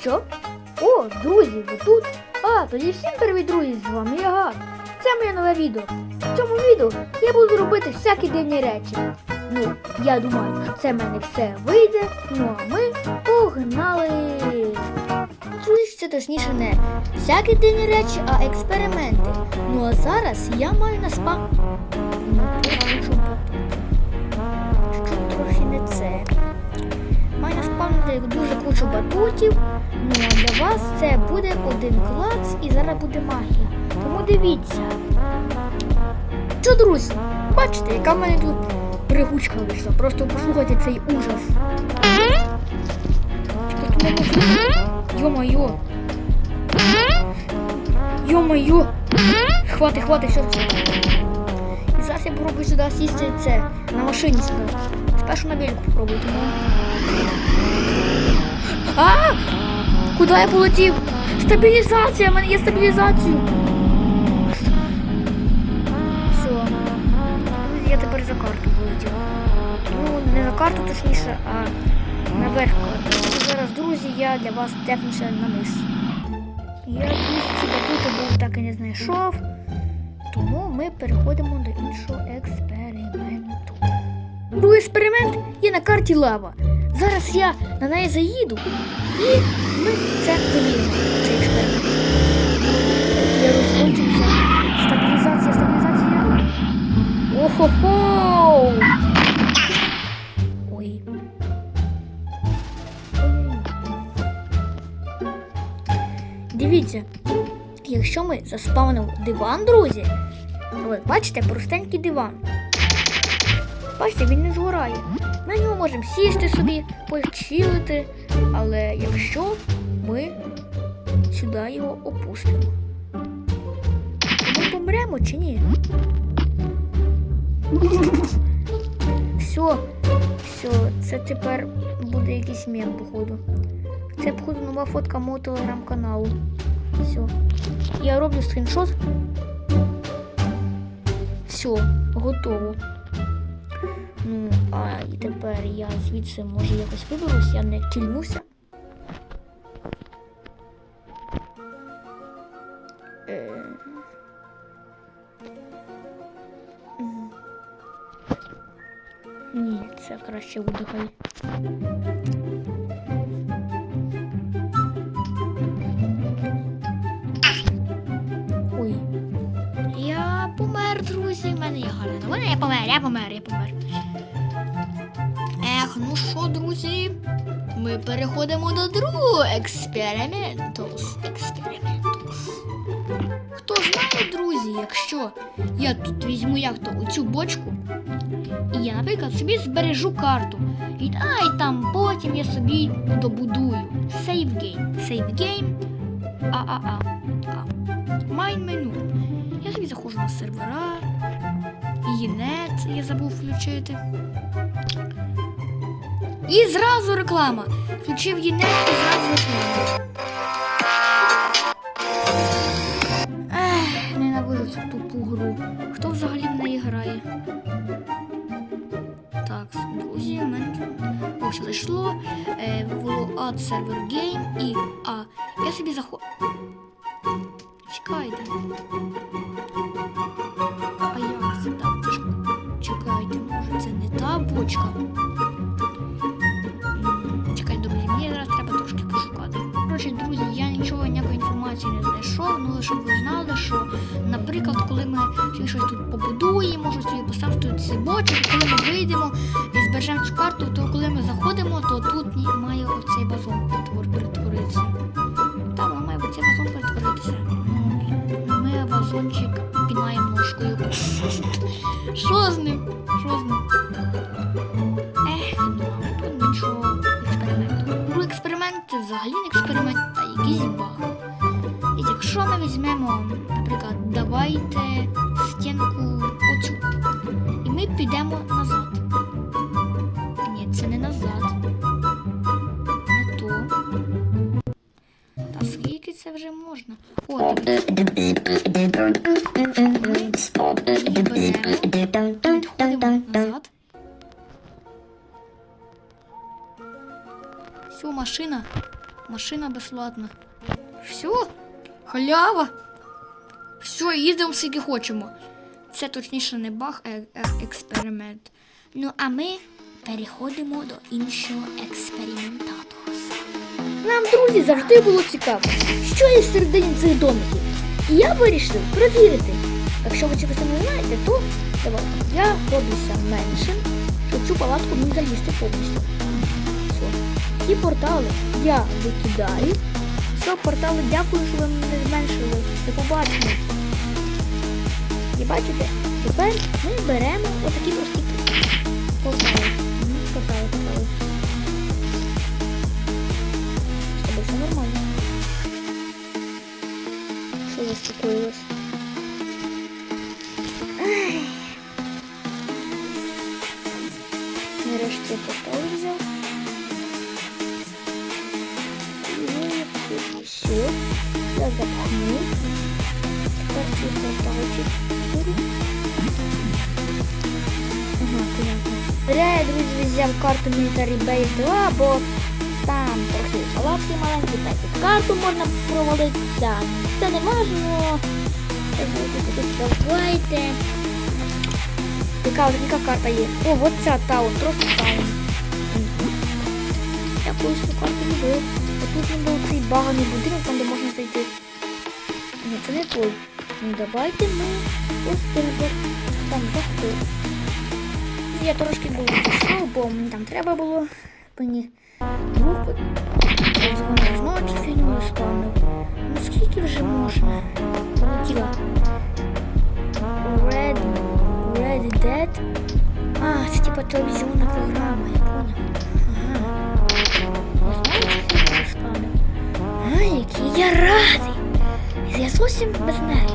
Що? О, друзі, ви тут? А, тоді всім привіт, друзі! З вами я Гад. Це моє нове відео. В цьому відео я буду робити всякі дивні речі. Ну, я думаю, що це в мене все вийде. Ну а ми погнали! Це точніше не всякі дивні речі, а експерименти. Ну а зараз я маю на спа. Наспавнити дуже кучу батутів. Ну а для вас це буде один клац і зараз буде магія. Тому дивіться. Що, друзі, бачите, яка в мене тут пригучка вийшла. Просто послухайте цей ужас. Йо-моє. Йо-моє. Хвати, хвати, все це. І зараз я попробую сюди сісти це на машині. Спершу на велику попробую. А! Куди я полетів? Стабілізація! У мене є стабілізацію. Все. Я тепер за карту полетів. Ну, не за карту точніше, а наверх карти. Тому Зараз, друзі, я для вас тепнуся на низ. Я друзі, ці батути був так і не знайшов. Тому ми переходимо до іншого експерименту. Другий експеримент є на карті лава. Зараз я на неї заїду і ми це перевіримо. Цей експеримент. Я розкончився. Стабілізація, стабілізація. Охо-хо! Ой. Дивіться, якщо ми заспавнимо диван, друзі, ви бачите простенький диван. Бачите, він не згорає. На нього можемо сісти собі, почилити, але якщо ми сюди його опустимо, ми помремо чи ні? Все, все, це тепер буде якийсь мем, походу. Це, походу, нова фотка мого телеграм-каналу. Все. Я роблю скріншот. Все, готово. Ну, а і тепер я звідси може якось виберусь, я не кільнуся. Е. Ні, це краще буде. Ой. Я помер, друзі. В мене є гарна новина. Я помер, я помер, я помер. Ну що, друзі? Ми переходимо до другого експерименту. Експерименту. Хто знає, друзі, якщо я тут візьму як то оцю бочку, і я, наприклад, собі збережу карту. І, а, і там потім я собі добудую. Save game. Save game. А-а-а. Майн меню. Я собі заходжу на сервера. Єнет я забув включити. І зразу реклама. Включив Єнет і зразу реклама. Ех, ненавижу цю тупу гру. Хто взагалі в неї грає? Так, друзі, в мене ось зайшло. Е, було Add Server Game і А. Я собі заходжу. Чекайте. А як це так? Чекайте, може це не та бочка? Інформації не знайшов, ну лише ви знали, що, наприклад, коли ми щось тут побудуємо, щось собі поставимо тут бочки, коли ми вийдемо і збережемо цю карту, то коли ми заходимо, то тут має оцей базон перетвор- перетворитися. Там має цей базон перетворитися. Ми вазончик якщо ми візьмемо, наприклад, давайте стінку оцю. І ми підемо назад. Ні, це не назад. Не то. Та скільки це вже можна? О. Відходимо назад. Все, машина. Машина безплатна. Все, халява. Все, їздимо скільки хочемо. Це точніше не баг, а експеримент. Ну а ми переходимо до іншого експериментатора. Нам, друзі, завжди було цікаво, що є всередині цих домиків. І я вирішив перевірити. Якщо ви цього не знаєте, то давайте я роблюся меншим, щоб цю палатку мені залізти повністю. Все. Ці портали я викидаю. Все, портали, дякую, що ви мене зменшили. До побачення. І бачите, тепер ми беремо отакі прості Я запахну. Тепер. Зря я, друзі, взяв карту Military Base 2, бо там трохи палатки маленькі, так і карту можна провалитися. Це не важливо. Давайте. Яка, яка карта є? О, от ця таун, просто таун. Я колись цю карту любив. Отут не був цей баганий будинок, там де можна зайти. Ні, це не той. Ну давайте ми ось тепер там заходимо. Я трошки був пішов, бо мені там треба було мені групи. Дзвонив знову фільму спавнив. Ну скільки вже можна? Полетіла. Red, Red Dead. А, це типа телевізійна програма, Зовсім без нервів.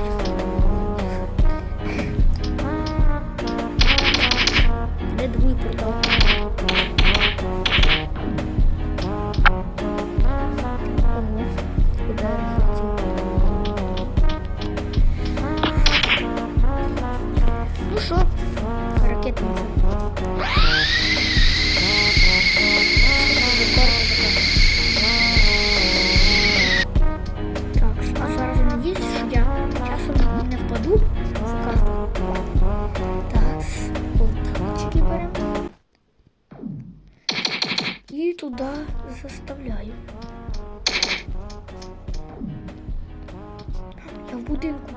І туди заставляю. Я в будинку.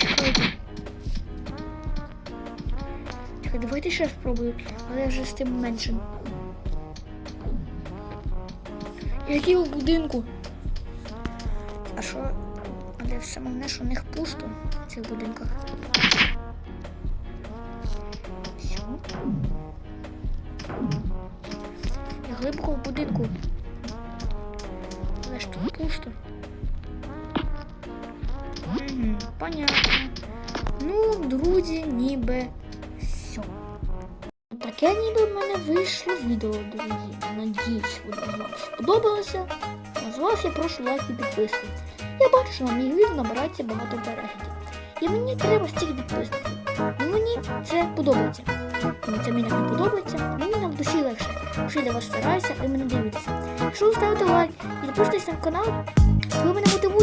Чекайте. Чекай, давайте ще спробую, але вже з тим меншим. Який у будинку? А що? Але саме головне, що в них пусто в цих будинках. Все. Я глибоко в будинку. Але ж тут пусто. Понятно. Ну, друзі, ніби все. Таке ніби в мене вийшло відео, друзі. Надіюсь, воно вам сподобалося. А з вас я прошу лайк і підписку. Я бачу, що на мій відео набирається багато переглядів. І мені треба стільки підписників. Мені це подобається. Мені це мені не подобається, мені на душі легше. Що я для вас стараюся, ви мене дивитеся. Якщо ви ставите лайк і підпишетесь на канал, ви мене мотивуєте